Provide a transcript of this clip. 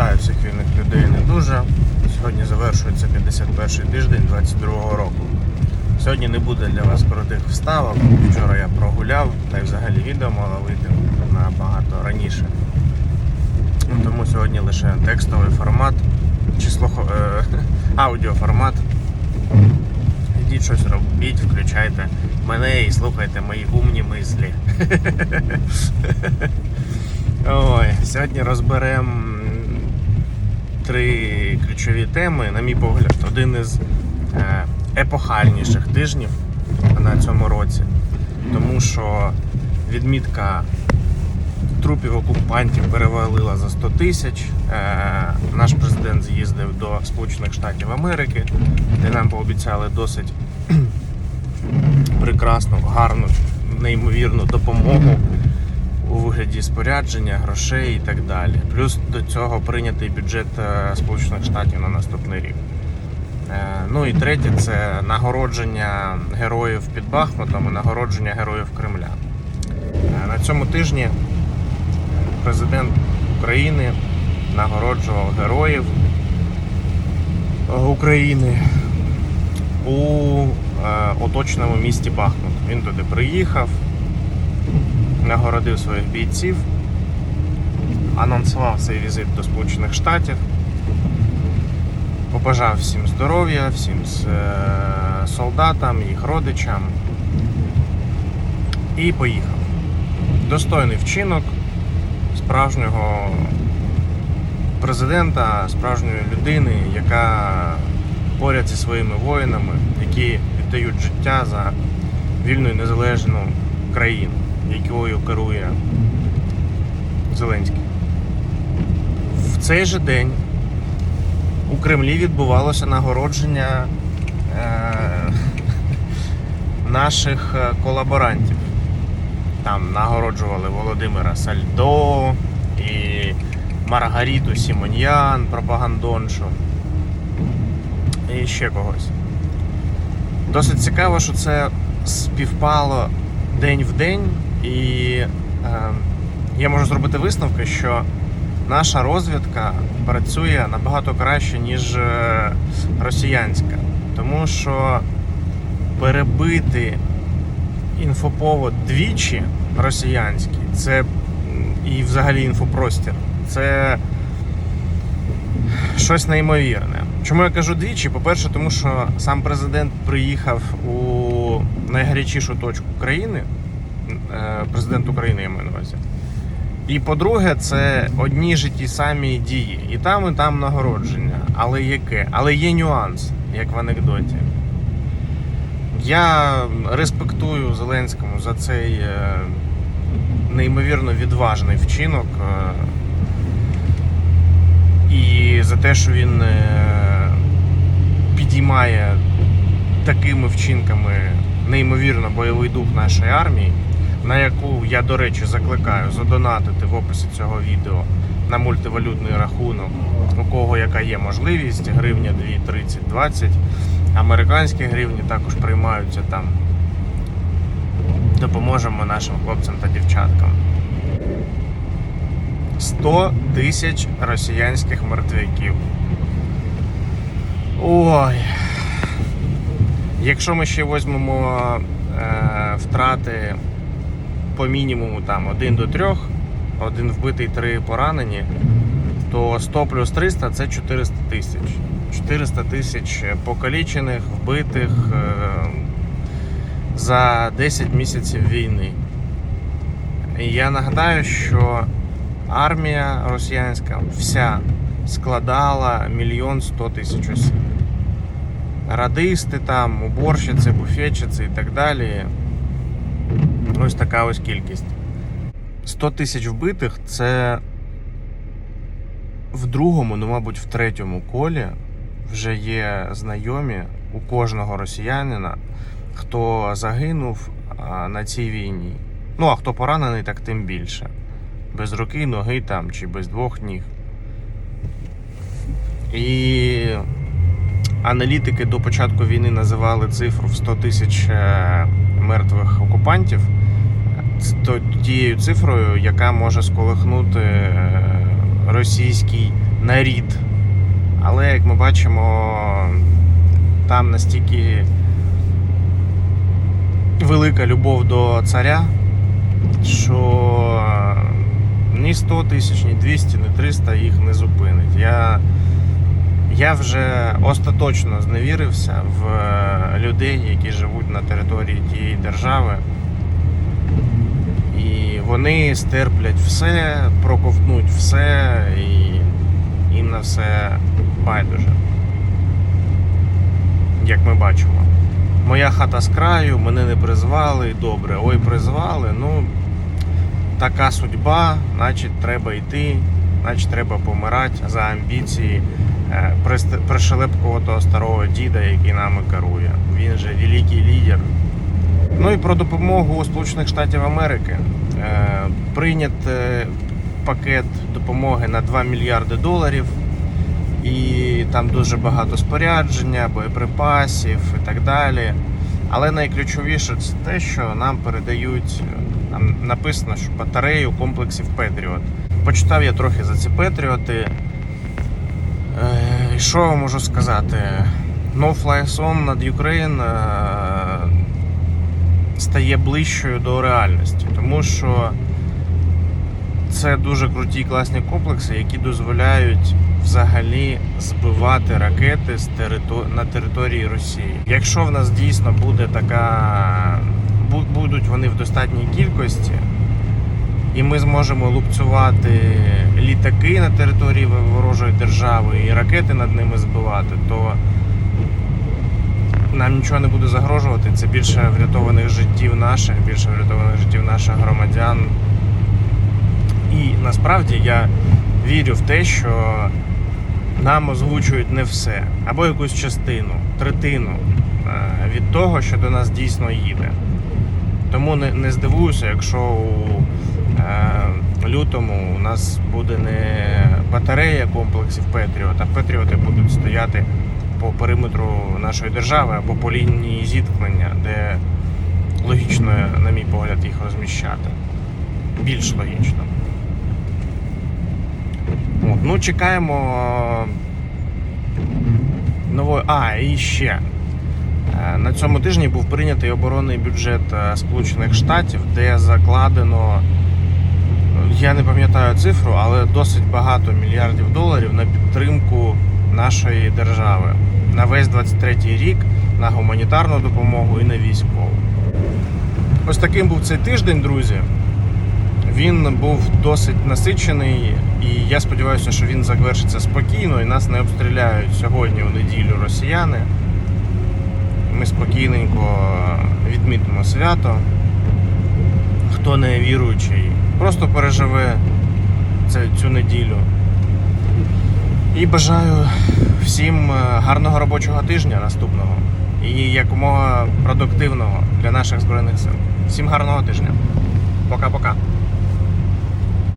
Вітаю всіх вільних людей не дуже. Сьогодні завершується 51 тиждень 22 року. Сьогодні не буде для вас крутих вставок. Вчора я прогуляв, та й взагалі відео мало вийти набагато раніше. Ну, Тому сьогодні лише текстовий формат чи слухо... е, аудіоформат. Ідіть щось робіть, включайте мене і слухайте мої умні мислі. Ой, сьогодні розберемо ключові теми, на мій погляд, один із е, епохальніших тижнів на цьому році. Тому що відмітка трупів окупантів перевалила за 100 тисяч. Е, наш президент з'їздив до Сполучених Штатів Америки, де нам пообіцяли досить прекрасну, гарну, неймовірну допомогу у вигляді спорядження, грошей і так далі. Плюс до цього прийнятий бюджет е, Сполучених Штатів на наступний рік. Е, Ну і третє це нагородження героїв під Бахмутом і нагородження героїв Кремля. Е, На цьому тижні президент України нагороджував героїв України у оточеному місті Бахмут. Він туди приїхав, нагородив своїх бійців, анонсував цей візит до Сполучених Штатів, побажав всім здоров'я, всім е, солдатам, їх родичам і поїхав. Достойний вчинок справжнього президента, справжньої людини, яка поряд зі своїми воїнами, які віддають життя за вільну і незалежну країну, якою керує Зеленський. В цей же день у Кремлі відбувалося нагородження е, наших е, колаборантів. Там нагороджували Володимира Сальдо і Маргариту Сімоньян, пропагандоншу і ще когось. Досить цікаво, що це співпало день в день, і е, я можу зробити висновки, що наша розвідка працює набагато краще, ніж е, росіянська. Тому що перебити інфоповод двічі росіянський, це і взагалі інфопростір, це щось неймовірне. Чому я кажу двічі? По-перше, тому що сам президент приїхав у найгарячішу точку країни, президент України, я маю на увазі. І по-друге, це одні ж ті самі дії. І там, і там нагородження. Але яке? Але є нюанс, як в анекдоті. Я респектую Зеленському за цей е, неймовірно відважний вчинок. е, і за те, що він е, підіймає такими вчинками неймовірно бойовий дух нашої армії, на яку я, до речі, закликаю задонатити в описі цього відео на мультивалютний рахунок, у кого яка є можливість, гривня 2, 30, 20. Американські гривні також приймаються там. Допоможемо нашим хлопцям та дівчаткам. 100 тисяч росіянських мертвяків. Ой. Якщо ми ще візьмемо е, втрати по мінімуму там 1 до 3, один вбитий, 3 поранені, то 100 плюс 300 це 400 тисяч. 400 тисяч покалічених, вбитих е, за 10 місяців війни. І я нагадаю, що армія росіянська вся складала мільйон сто тисяч осіб. Радисти там, уборщиці, буфетчиці і так далі. Ось така ось кількість. 100 тисяч вбитих це в другому, ну, мабуть, в третьому колі вже є знайомі у кожного росіянина, хто загинув на цій війні. Ну, а хто поранений, так тим більше. Без руки, ноги там чи без двох ніг. І аналітики до початку війни називали цифру в 100 тисяч е, мертвих окупантів тією цифрою, яка може сколихнути е, російський на рід. Але як ми бачимо, там настільки велика любов до царя, що ні 100 тисяч, ні 200, ні 300 їх не зупинить. Я, я вже остаточно зневірився в е, людей, які живуть на території тієї держави. Вони стерплять все, проковтнуть все, і їм на все байдуже. Як ми бачимо. Моя хата з краю, мене не призвали, добре. Ой, призвали, ну така судьба, значить треба йти, значить треба помирати за амбіції е, того старого діда, який нами керує. Він же великий лідер. Ну і про допомогу Сполучених Штатів Америки. Е, Прийнят е, пакет допомоги на 2 мільярди доларів. І там дуже багато спорядження, боєприпасів і так далі. Але найключовіше це те, що нам передають, там написано, що батарею комплексів Петріот. Почитав я трохи за ці Петріоти. Е, що я можу сказати? No Fly Zone над Ukraine е, стає ближчою до реальності, тому що це дуже круті класні комплекси, які дозволяють взагалі збивати ракети з терито- на території Росії. Якщо в нас дійсно буде така, будуть вони в достатній кількості, і ми зможемо лупцювати літаки на території ворожої держави і ракети над ними збивати, то нам нічого не буде загрожувати. Це більше врятованих життів наших, більше врятованих життів наших громадян. І насправді я вірю в те, що нам озвучують не все, або якусь частину, третину е, від того, що до нас дійсно їде. Тому не, не здивуюся, якщо у е, лютому у нас буде не батарея комплексів Петріот, а Петріоти будуть стояти по периметру нашої держави або по лінії зіткнення, де логічно, на мій погляд, їх розміщати. Більш логічно. От, ну, чекаємо нової. А, і ще. Е, На цьому тижні був прийнятий оборонний бюджет е, Сполучених Штатів, де закладено, я не пам'ятаю цифру, але досить багато мільярдів доларів на підтримку нашої держави на весь 23-й рік, на гуманітарну допомогу і на військову. Ось таким був цей тиждень, друзі. Він був досить насичений, і я сподіваюся, що він завершиться спокійно і нас не обстріляють сьогодні у неділю росіяни. Ми спокійненько відмітимо свято. Хто не віруючий, просто переживе цю неділю. І бажаю всім е, гарного робочого тижня наступного і якомога продуктивного для наших збройних сил. Всім гарного тижня. Пока-пока.